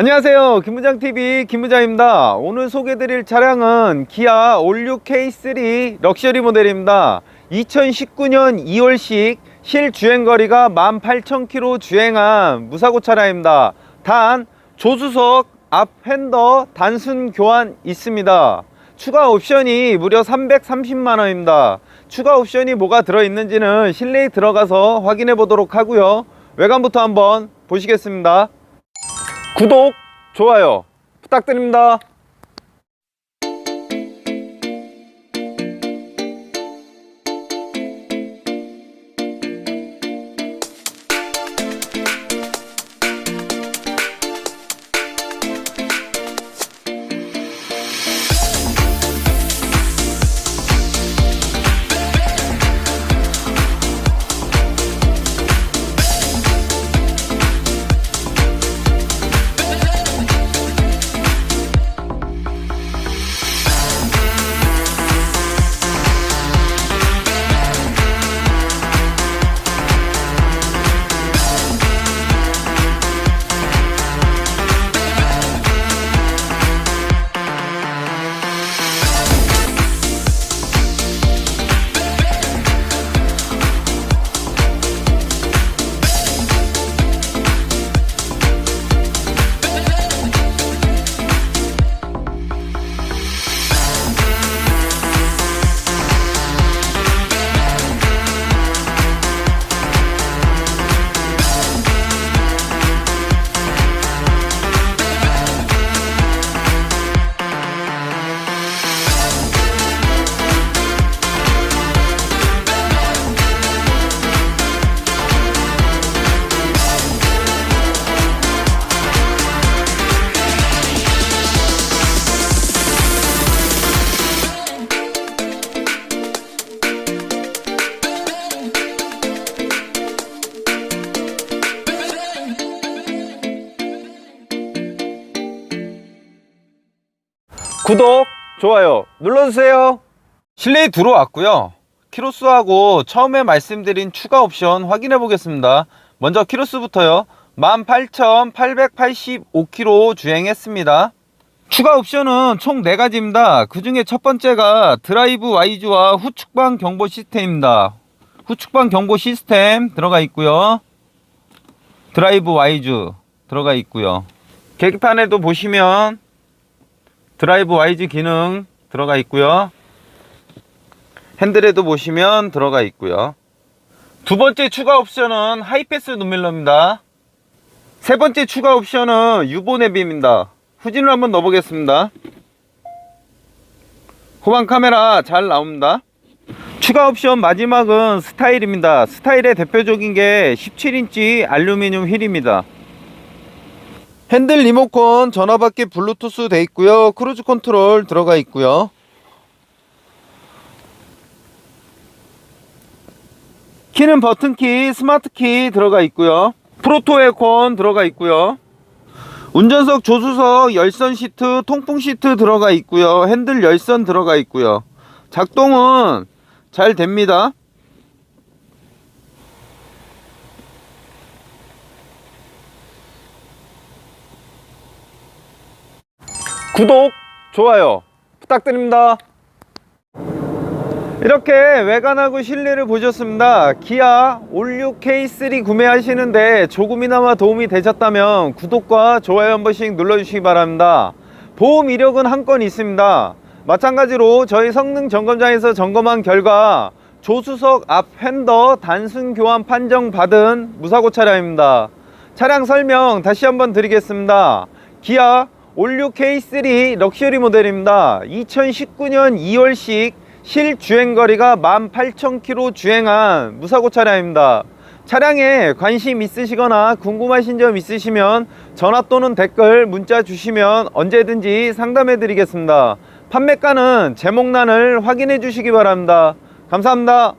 안녕하세요. 김부장TV 김부장입니다. 오늘 소개드릴 차량은 기아 올류 K3 럭셔리 모델입니다. 2019년 2월식 실주행거리가 18,000km 주행한 무사고 차량입니다. 단 조수석 앞 핸더 단순 교환 있습니다. 추가 옵션이 무려 330만원입니다. 추가 옵션이 뭐가 들어있는지는 실내에 들어가서 확인해 보도록 하고요. 외관부터 한번 보시겠습니다 구독, 좋아요 부탁드립니다. 구독, 좋아요 눌러주세요. 실내에 들어왔고요. 키로수하고 처음에 말씀드린 추가 옵션 확인해 보겠습니다. 먼저 키로수부터요. 18,885km 주행했습니다. 추가 옵션은 총 4가지입니다. 그 중에 첫 번째가 드라이브 와이즈와 후측방 경보 시스템입니다. 후측방 경보 시스템 들어가 있고요. 드라이브 와이즈 들어가 있고요. 계기판에도 보시면 드라이브 와이즈 기능 들어가 있고요. 핸들에도 보시면 들어가 있고요. 두 번째 추가 옵션은 하이패스 눈밀러입니다. 세 번째 추가 옵션은 유보 내비입니다. 후진을 한번 넣어보겠습니다. 후방 카메라 잘 나옵니다. 추가 옵션 마지막은 스타일입니다. 스타일의 대표적인 게 17인치 알루미늄 휠입니다. 핸들 리모컨 전화받기 블루투스 돼 있고요. 크루즈 컨트롤 들어가 있고요. 키는 버튼키, 스마트키 들어가 있고요. 프로토 에어컨 들어가 있고요. 운전석, 조수석, 열선 시트, 통풍 시트 들어가 있고요. 핸들 열선 들어가 있고요. 작동은 잘 됩니다. 구독, 좋아요 부탁드립니다. 이렇게 외관하고 실내를 보셨습니다. 기아 올류 K3 구매하시는데 조금이나마 도움이 되셨다면 구독과 좋아요 한 번씩 눌러주시기 바랍니다. 보험 이력은 한 건 있습니다. 마찬가지로 저희 성능 점검장에서 점검한 결과 조수석 앞 핸더 단순 교환 판정 받은 무사고 차량입니다. 차량 설명 다시 한번 드리겠습니다. 기아 올류 K3 럭셔리 모델입니다. 2019년 2월식 실주행 거리가 18,000km 주행한 무사고 차량입니다. 차량에 관심 있으시거나 궁금하신 점 있으시면 전화 또는 댓글 문자 주시면 언제든지 상담해 드리겠습니다. 판매가는 제목란을 확인해 주시기 바랍니다. 감사합니다.